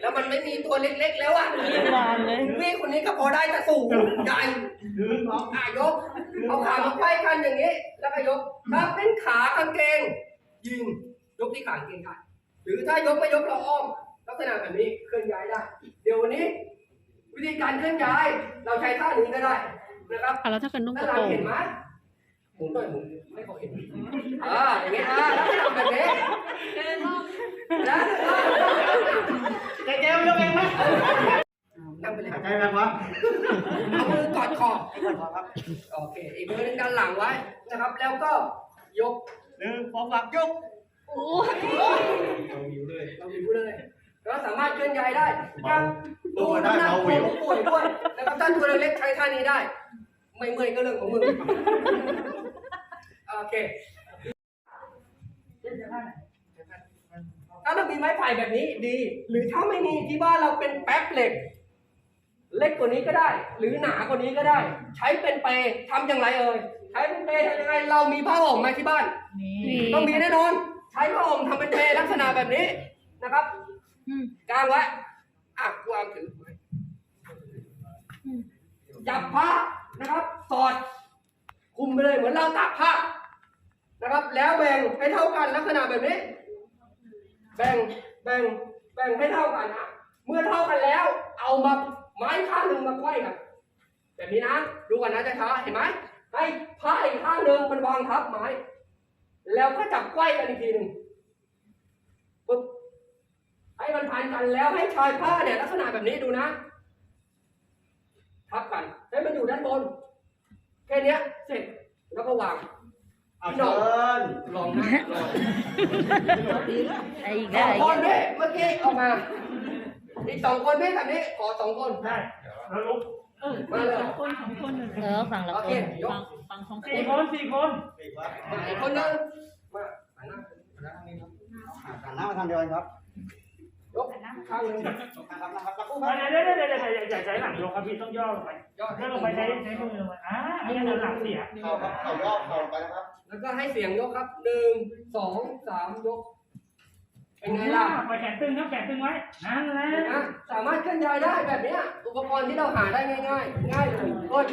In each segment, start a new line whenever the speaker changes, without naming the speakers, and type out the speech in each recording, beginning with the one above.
แล้วมันไม่มีตัวเล็กๆแล้วอะ
วางเลย
พี่คนนี้ก็พอได้แต่สูงใหญ่อะยกเอาขามาไขว้กันอย่างนี้ แล้วก็ยกถ้าเป็นขากางเกง ยิงยกที่ขากางเกงได้หรือถ้ายกไม่ยกเราอ้อม ลักษณะแบบนี้เคลื่อนย้ายได้ เดี๋ยววันนี้ วิธีการเคลื่อนย้าย เราใช้ท่านี้ก็ได้นะครับ
อะแล้วถ้าเกิดนุ่งก
ด้าน
ระ
หลัง
โปรง
เห็นไหมหมุนหน่อยหมุนไม่เขาเห็นอ่าอย่างนี้อ่าแล้วทำแบบนี้แล้ว
แกแกไม่ ยกเองไหม
นั่งไปเลย
หายใจแรงวะ
เอามือกอดคอ
ก่อนครับ
โอเค อีกมือหนึงด้านหลังไว้นะครับ แล้วก็ยก
หนึ่งสองสามยก
โอ้ย
เอาหิวเลย
เราอยู่เลยเราสามารถเคลื่อนย้ายได้ครับดูน้ำหนักของผู้ป่วยด้วยนะครับถ้าตัวเล็กๆใช้ท่านี้ได้ ไม่เมื่อยก็เรื่องของมึง โอเค ถ้าเรามีไม้ไผ่แบบนี้ดี หรือถ้าไม่มีที่บ้านเราเป็นแป๊บเหล็ก เล็กกว่านี้ก็ได้ หรือหนากว่านี้ก็ได้ ใช้เป็นเปรย์ทำอย่างไรเอ่ยใช้เป็นเปรย์ทำยังไงเรามีผ้าห่มไหมที่บ้าน
นี่
ต้องมีแน่นอน ใช้ผ้าห่มทำเป็นเปรย์ลักษณะแบบนี้นะครับ
อืม
กางไว้อะวางถือไว้
อืม
จับผ้านะครับสอดคุมไปเลยเหมือนเราตากผ้านะครับ แล้วแบ่งให้เท่ากันลักษณะแบบนี้ แบ่งแบ่งแบ่งให้เท่ากันนะเมื่อเท่ากันแล้ว เอามาไม้ข้างหนึ่งมาไขว้กันแบบนี้นะดูกันนะช้าเห็นไหมให้ผ้าอีกข้างหนึ่งมันวางทับไม้ แล้วก็จับไขว้กันอีกทีหนึ่งปึ๊บให้มันพันกันแล้วให้ชายผ้าเนี่ยลักษณะแบบนี้ดูนะทับกันให้มันอยู่ด้านบนแค่นี้เสร็จแล้วก็วาง
เอาเชิญ
ลองนะลอง
ไอ้อีก
ส
ได้
อง
อีก
คนพี่เมื่อกี้ออกมาอีกสองคนพี่แบบนี้ขอสองคน
ได้แล้วลุก
มาเลย
คนสองคนเออฝั่งละ
โอ
ค
เคนยก
ฝั่งฝั่งสองค
สี่
น
คนสี่คน
มาอีกคนนึงมาหันหน้า
หันหน้ามาทางเดียวกันครับ
ยกข้างหนึ่ง
นะครับนะครับแล้วกู้
เดี๋ยวเดี๋ยวเดี๋ยวเดี๋ยวอย่าใช้หลังยกครับพี่ต้องย่อลงไป
ยอด
ย่อลงไปใช้ใช้มือลงไปอ่าไม่งั้นเดี๋ยวหลังเสีย
เข่าครับเข่ารอบเข่าไปนะครับ
แล้วก็ให้เสียงยกครับหนึ่งสองสามยก เป็นไงล่ะ
ไปแขนตึงครับแขนตึงไว้นั่นแหละ
นะสามารถเคลื่อนย้ายได้แบบเนี้ยอุปกรณ์ที่เราหาได้ง่าย ๆ ง่ายเลยโอ้ย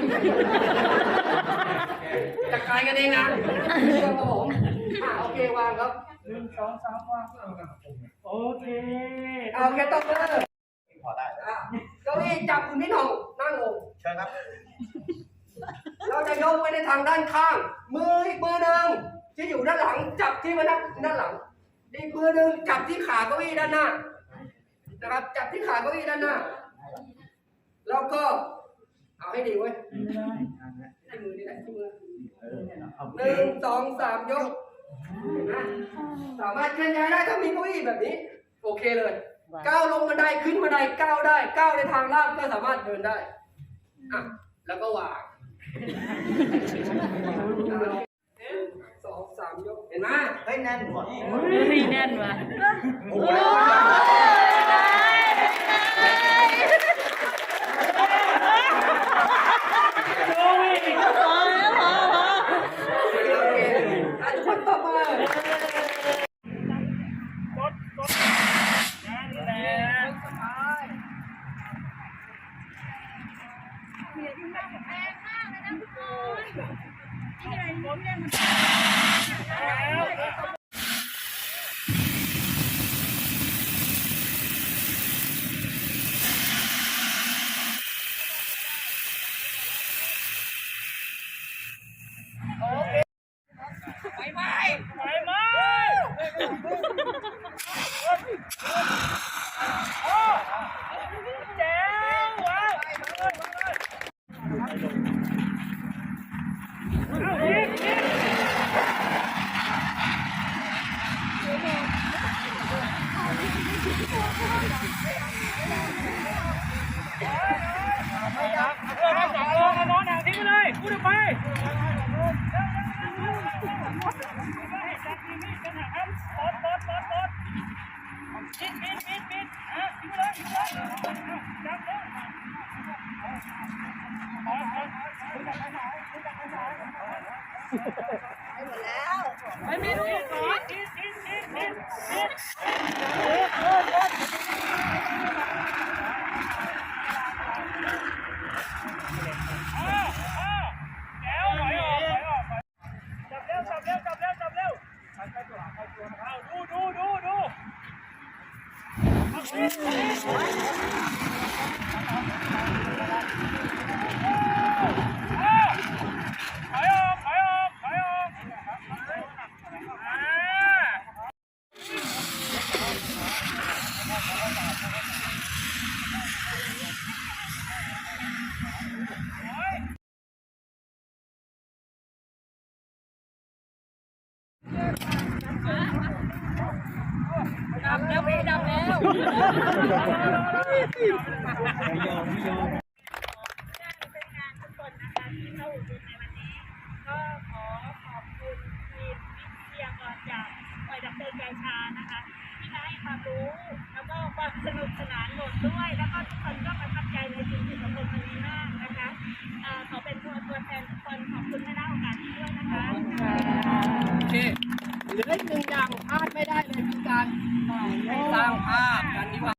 จัดการกันเองนะเชื่อครับผมอะโอเควางครับ
หนึ่งสองสามวางโอเค
เอาแค่ต้องเลย
พอได้
อะเก้าอี้จับคุณพี่หน่องนั่งลง
เชิญครับ
เราจะยกไว้ในทางด้านข้าง มืออีกมือหนึ่งที่อยู่ด้านหลังจับที่มาด้านด้านหลังอีกมือหนึ่งจับที่ขาเก้าอี้ด้านหน้านะครับจับที่ขาเก้าอี้ด้านหน้า แล้วก็เอาให้ดีเว้ยให้มือนี่แหละที่มือหนึ่งสองสามยกเห็นไหมสามารถเคลื่อนย้ายได้ถ้ามีเก้าอี้แบบนี้ โอเคเลยก้าวลงบันไดขึ้นบันไดก้าวได้ก้าวในทางลาดก็สามารถเดินได้อะแล้วก็วาง สองสามยก เห็นไหม
เฮ้ยแน่นกว่า
เฮ้ยแน่นว่ะ
โอ้โห
โอ้ย
พอแล้วพอพอ
โอเคอะทุกคนตบมือก
ดกดนั่นแหละ
ไปไหม
ไปไหมแจ๋วว้าวเอาอีกอีกเออครับสองโลเอานอนหนังทิ้งไปเลยพูด ออกไปปดปดปดปดปิดปิดปิดปิดอะทิ้งไปเลยทิ้งไปเลยจับเลยไม่มีลูกปิดปิดปิดปิดปิดปิด
ดำแล้วพี่ดำแล้ว
ไม่ยอมไม่ยอมเป็นงานทุกคนนะคะ
ที่เข้าอุดห การสร้างภาพกันดีกว่า